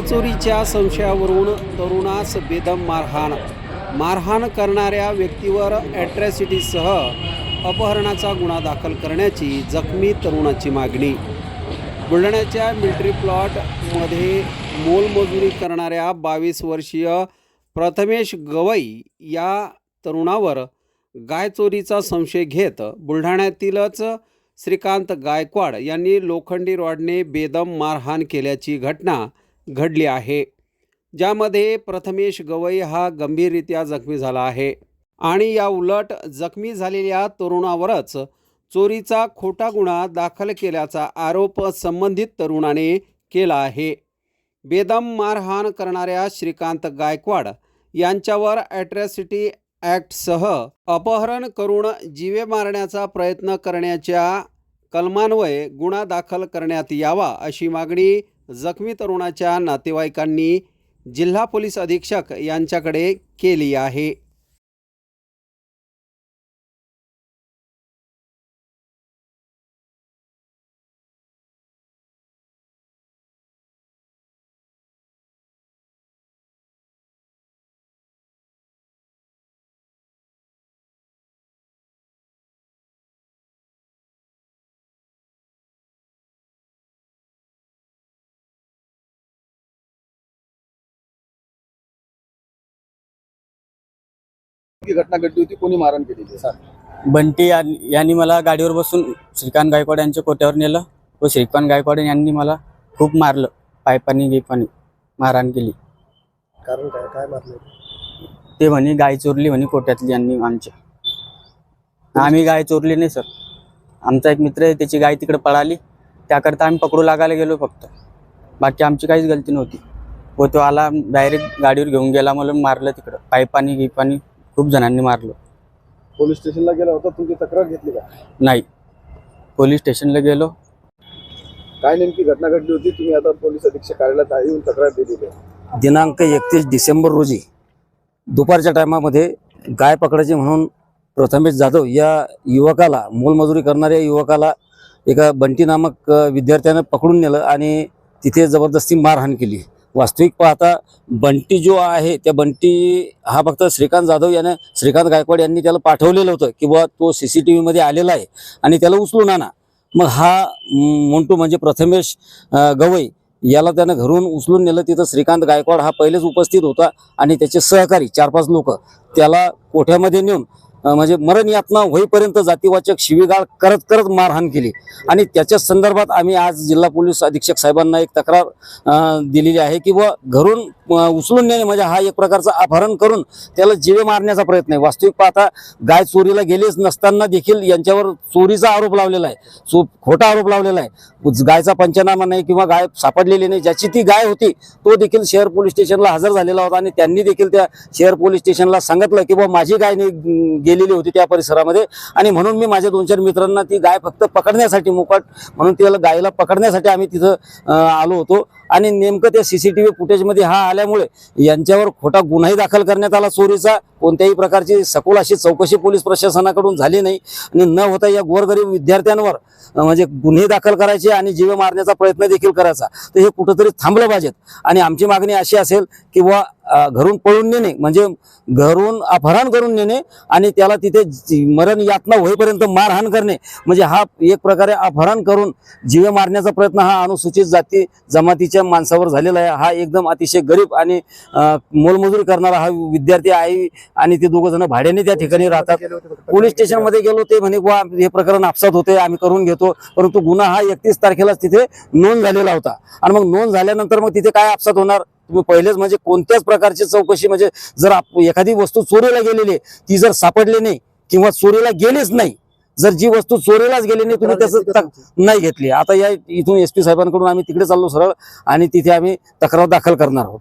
चोरीच्या संशयावरून तरुणास बेदम मारहाण. मारहाण करणाऱ्या व्यक्तीवर ॲट्रॅसिटीसह अपहरणाचा गुन्हा दाखल करण्याची जखमी तरुणाची मागणी. बुलढाण्याच्या मिल्ट्री प्लॉटमध्ये मोलमजुरी करणाऱ्या बावीस वर्षीय प्रथमेश गवई या तरुणावर गायचोरीचा संशय घेत बुलढाण्यातीलच श्रीकांत गायकवाड यांनी लोखंडी रॉडने बेदम मारहाण केल्याची घटना घडली आहे ज्यामध्ये प्रथमेश गवई हा गंभीररित्या जखमी झाला आहे आणि या उलट जखमी झालेल्या तरुणावरच चोरीचा खोटा गुन्हा दाखल केल्याचा आरोप संबंधित तरुणाने केला आहे. बेदम मारहाण करणाऱ्या श्रीकांत गायकवाड यांच्यावर ॲट्रॅसिटी ॲक्टसह अपहरण करून जीवे मारण्याचा प्रयत्न करण्याच्या कलमान्वये गुन्हा दाखल करण्यात यावा अशी मागणी जखमी तरुणाच्या नातेवाईकांनी जिल्हा पोलीस अधीक्षक यांच्याकडे केली आहे. घटना घडली होती कोणी मारण केली बंटी यांनी मला गाडीवर बसून श्रीकांत गायकवाड यांच्या कोट्यावर नेलं. व श्रीकांत गायकवाड यांनी मला खूप मारलं. पायपानी गिपानी मारहाण केली. कारण काय? काय मारले? ते म्हणे गाय चोरली म्हणे कोट्यातली यांनी आमच्या. आम्ही गाय चोरली नाही सर. आमचा एक मित्र आहे त्याची गाय तिकडे पळाली. त्याकरता आम्ही पकडू लागायला गेलो फक्त. बाकी आमची काहीच गलती नव्हती. व तो आला डायरेक्ट गाडीवर घेऊन गेला मला मारलं तिकडं. पायपानी गिपानी खूप जणांनी मारलं. पोलीस स्टेशनला गेला होता तुमची तक्रार घेतली का? नाही. पोलीस स्टेशनला गेलो. काय नेमकी घटना घडली होती? तुम्ही आता पोलीस अधीक्षक कार्यालयात येऊन तक्रार दिलेली आहे. दिनांक एकतीस डिसेंबर रोजी दुपारच्या टायमामध्ये गाय पकडायची म्हणून प्रथमेश जाधव या युवकाला मोलमजुरी करणाऱ्या युवकाला एका बंटी नामक अ, विद्यार्थ्यानं पकडून नेलं आणि तिथे जबरदस्ती मारहाण केली. वास्तविक पाहता बंटी जो आहे त्या बंटी हा फक्त श्रीकांत जाधव यानं श्रीकांत गायकवाड यांनी त्याला पाठवलेलं होतं की बुवा तो सी सी टी व्हीमध्ये आलेला आहे आणि त्याला उचलून आणा मग हा मोंटू म्हणजे प्रथमेश गवई याला त्यानं घरून उचलून नेलं. तिथं श्रीकांत गायकवाड हा पहिलेच उपस्थित होता आणि त्याचे सहकारी चार पाच लोक त्याला कोठ्यामध्ये नेऊन म्हणजे मरण यातना होईपर्यंत जातीवाचक शिवीगाळ करत करत मारहाण केली. आणि त्याच्या संदर्भात आम्ही आज जिल्हा पोलीस अधीक्षक साहेबांना एक तक्रार दिलेली आहे की बुवा घरून उचलून नेणे म्हणजे हा एक प्रकारचा अपहरण करून त्याला जीवे मारण्याचा प्रयत्न आहे. वास्तविक पाहता गाय चोरीला गेलेच नसताना देखील यांच्यावर चोरीचा आरोप लावलेला आहे. चो खोटा आरोप लावलेला आहे. गायचा पंचनामा नाही किंवा गाय सापडलेली नाही. ज्याची ती गाय होती तो देखील शहर पोलीस स्टेशनला हजर झालेला होता आणि त्यांनी देखील त्या शहर पोलीस स्टेशनला सांगितलं की बा माझी गाय नाही गेलेली होती त्या परिसरामध्ये. आणि म्हणून मी माझ्या दोन चार मित्रांना ती गाय फक्त पकडण्यासाठी मुकाट म्हणून त्याला गायला पकडण्यासाठी आम्ही तिथं आलो होतो. आणि नेमकं त्या सीसीटीव्ही फुटेजमध्ये हा आल्यामुळे यांच्यावर खोटा गुन्हाही दाखल करण्यात आला चोरीचा. कोणत्याही प्रकारची सखोल अशी चौकशी पोलीस प्रशासनाकडून झाली नाही. आणि न होता या गोरगरीब विद्यार्थ्यांवर म्हणजे गुन्हे दाखल करायचे आणि जीव मारण्याचा प्रयत्न देखील करायचा. तर हे कुठंतरी थांबलं पाहिजेत. आणि आमची मागणी अशी असेल की बुवा घरून पळून नेणे म्हणजे घरून अपहरण करून नेणे आणि त्याला तिथे मरण यातना होईपर्यंत मारहाण करणे. म्हणजे हा एक प्रकारे अपहरण करून जीव मारण्याचा प्रयत्न हा अनुसूचित जाती जमातीच्या माणसावर झालेला आहे. हा एकदम अतिशय गरीब आणि मोलमजुरी करणारा हा विद्यार्थी आहे आणि ते दोघं जण भाड्याने त्या ठिकाणी राहतात. पोलीस स्टेशनमध्ये गेलो ते म्हणे बुवा हे प्रकरण आपसात होते आम्ही करून घेतो. परंतु गुन्हा हा एकतीस तारखेलाच तिथे नोंद झालेला होता. आणि मग नोंद झाल्यानंतर मग तिथे काय आपसात होणार? तुम्ही पहिलेच म्हणजे कोणत्याच प्रकारची चौकशी म्हणजे जर एखादी वस्तू चोरीला गेलेली ती जर सापडली नाही किंवा चोरीला गेलीच नाही जर जी वस्तू चोरीलाच गेली नाही तुम्ही त्याचं तक- नाही घेतली. आता या इथून एस पी साहेबांकडून आम्ही तिकडे चाललो सरळ आणि तिथे आम्ही तक्रार दाखल करणार आहोत.